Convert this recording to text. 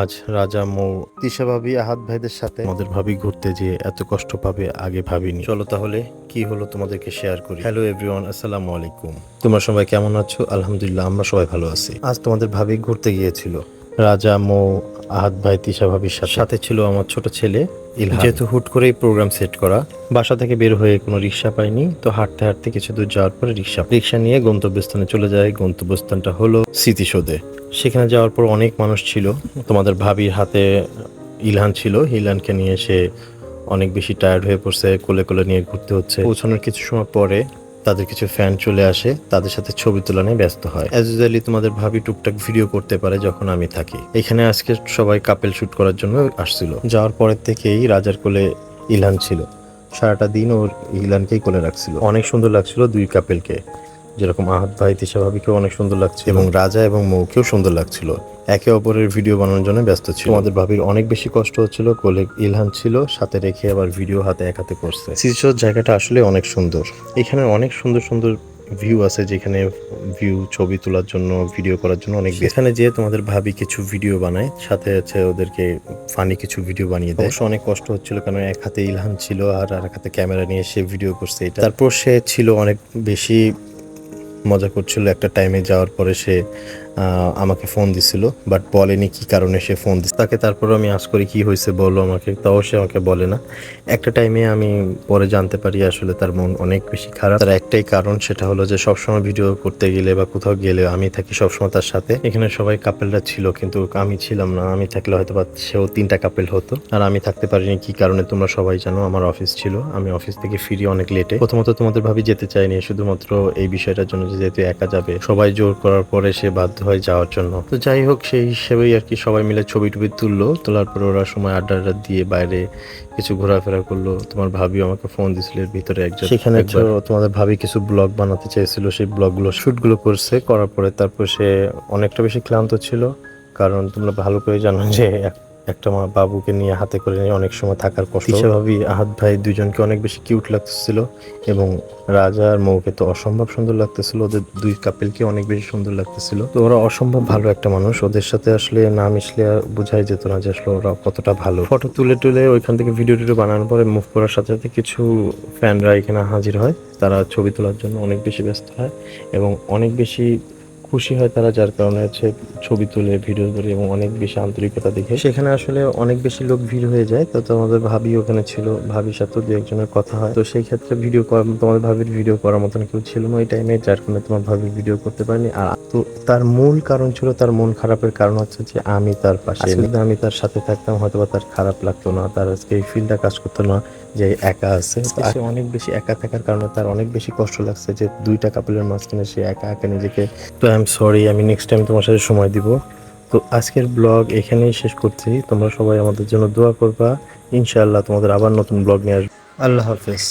আজ রাজা মৌ তিশা ভাবি আহাত ভাইদের সাথে আমাদের ভাবি ঘুরতে যেয়ে এত কষ্ট পাবে আগে ভাবিনি। চলো তাহলে কি হলো তোমাদেরকে শেয়ার করি। হ্যালো এভরিওয়ান আসসালামু আলাইকুম। তোমরা সবাই কেমন আছো? আলহামদুলিল্লাহ আমরা সবাই ভালো আছি। আজ তোমাদের ভাবি ঘুরতে গিয়েছিল। রাজা মৌ আহাত ভাই তিশা ভাবির সাথে। সাথে ছিল আমার ছোট ছেলে ইলহাম। যেহেতু হুট করেই প্রোগ্রাম সেট করা বাসা থেকে বের হয়ে কোনো রিক্সা পাইনি তো হাঁটতে হাঁটতে কিছু দূর যাওয়ার পরে রিক্সা রিক্সা নিয়ে গন্তব্যস্থানে চলে যায়। গন্তব্যস্থানটা হলো স্মৃতিসৌধে। সেখানে যাওয়ার পর অনেক মানুষ ছিল। তোমাদের ভাবির হাতে ইলহান ছিল। ইলহানকে নিয়ে সে অনেক বেশি টায়ার্ড হয়ে পড়ছে, কোলে কোলে নিয়ে ঘুরতে হচ্ছে। পৌঁছানোর কিছু সময় পরে তাদের কিছু ফ্যান চলে আসে। তাদের সাথে ছবি তোলা নিয়ে ব্যস্ত হয়। অ্যাজ ইউজুয়ালি তোমাদের ভাবি টুকটাক ভিডিও করতে পারে যখন আমি থাকি। এখানে আজকে সবাই কাপেল শ্যুট করার জন্য আসছিল। যাওয়ার পরের থেকেই রাজার কোলে ইলহান ছিল। সারাটা দিন ওর ইলানকেই কোলে রাখছিল। অনেক সুন্দর লাগছিল দুই কাপেলকে যেরকম আহাত ভাই তিশা ভাবিকেও অনেক সুন্দর লাগছে এবং রাজা এবং মৌকেও সুন্দর লাগছিল। একে অপরের ভিডিও বানানোর জন্য ব্যস্ত ছিল। আমাদের ভাবির অনেক বেশি কষ্ট হচ্ছিল কোলে ইলহান ছিল সাথে রেখে আবার ভিডিও হাতে এক হাতে করছে। শিশুর জায়গাটা আসলে অনেক সুন্দর। এখানে অনেক সুন্দর সুন্দর ভিউ আছে যেখানে ভিউ ছবি তোলার জন্য ভিডিও করার জন্য অনেক এখানে যেয়ে তোমাদের ভাবি কিছু ভিডিও বানায় সাথে হচ্ছে ওদেরকে ফানি কিছু ভিডিও বানিয়ে দেয়। অবশ্য অনেক কষ্ট হচ্ছিল কারণ এক হাতে ইলহান ছিল আর আর এক হাতে ক্যামেরা নিয়ে সে ভিডিও করছে এটা। তারপর সে ছিল অনেক বেশি মজা করছিল। একটা টাইমে যাওয়ার পরে সে আমাকে ফোন দিছিল বাট বলেনি কি কারণে সে ফোন দিচ্ছে তাকে তারপর আমি আজ করি, কি হয়েছে বলো আমাকে? তাও সে আমাকে বলে না। একটা টাইমে আমি পরে জানতে পারি আসলে তার মন অনেক বেশি খারাপ। তার একটাই কারণ সেটা হলো যে সবসময় ভিডিও করতে গেলে বা কোথাও গেলে আমি থাকি সবসময় তার সাথে। এখানে সবাই কাপেলরা ছিল, কিন্তু আমি ছিলাম না। আমি থাকলে হয়তো বা সেও তিনটা কাপেল হতো। আর আমি থাকতে পারিনি, কি কারণে তোমরা সবাই জানো, আমার অফিস ছিল। আমি অফিস থেকে ফিরি অনেক লেটে প্রথমত তোমাদের ভাবি যেতে চাইনি শুধুমাত্র এই বিষয়টার জন্য যে যেহেতু একা যাবে। সবাই জোর করার পরে সে বাধ্য হয় যাওয়ার জন্য। তো যাই হোক সেই হিসেবেই আর কি সবাই মিলে ছবি টবি তুললো। তোলার পরে ওরা সময় আড্ডা আড্ডা দিয়ে বাইরে কিছু ঘোরাফেরা করল। তোমার ভাবিও আমাকে ফোন দিছিল এর ভিতরে একজন সেখানে তোমাদের ভাবি কিছু ব্লগ বানাতে চাইছিল সেই ব্লগগুলো শুটগুলো করছে। করার পরে তারপর সে অনেকটা বেশি ক্লান্ত ছিল। কারণ তোমরা ভালো করে জানো যে একটা মা বাবুকে নিয়ে হাতে করে নিয়ে অনেক সময় থাকার কষ্ট। ভাবি, আহাত ভাই দুজনকে অনেক বেশি কিউট লাগতেছিল এবং রাজা আর মৌকে তো অসম্ভব সুন্দর লাগতেছিল। ওদের দুই কাপেলকে অনেক বেশি সুন্দর লাগতেছিল। তো ওরা অসম্ভব ভালো একটা মানুষ। ওদের সাথে আসলে না মিশলে বোঝাই যেত না যে আসলে ওরা কতটা ভালো। ফটো তুলে তুলে ওইখান থেকে ভিডিও টিডিও বানানোর পরে মুভ করার সাথে সাথে কিছু ফ্যানরা এখানে হাজির হয়। তারা ছবি তোলার জন্য অনেক বেশি ব্যস্ত হয় এবং অনেক বেশি খুশি হয় তারা যার কারণে হচ্ছে ছবি তুলে ভিডিও করে এবং অনেক বেশি আন্তরিকতা দেখে। সেখানে আসলে অনেক বেশি লোক ভিড় হয়ে যায়। তো তোমাদের ভাবি ওখানে ছিল ভাবির সাথেও দু একজনের কথা হয়। তো সেই ক্ষেত্রে ভিডিও তোমাদের ভাবির ভিডিও করার মতন কেউ ছিল না ওই টাইমে যার কারণে তোমার ভাবি ভিডিও করতে পারিনি। আর তো তার মূল কারণ ছিল তার মন খারাপের কারণ হচ্ছে যে আমি তার পাশে যদি আমি তার সাথে থাকতাম হয়তো বা তার খারাপ লাগতো না তার আজকে এই ফিলটা কাজ করতো না যে একা আছে। সে অনেক বেশি একা থাকার কারণে তার অনেক বেশি কষ্ট লাগছে যে দুইটা কাপলের মাঝখানে সে একা একা নিজেকে এম সরি আমি নেক্সট টাইম তোমার সাথে সময় দিব। তো আজকের ব্লগ এখানেই শেষ করছি। তোমরা সবাই আমাদের জন্য দোয়া করবা। ইনশাআল্লাহ তোমাদের আবার নতুন ব্লগ নিয়ে আসবে। আল্লাহ হাফেজ।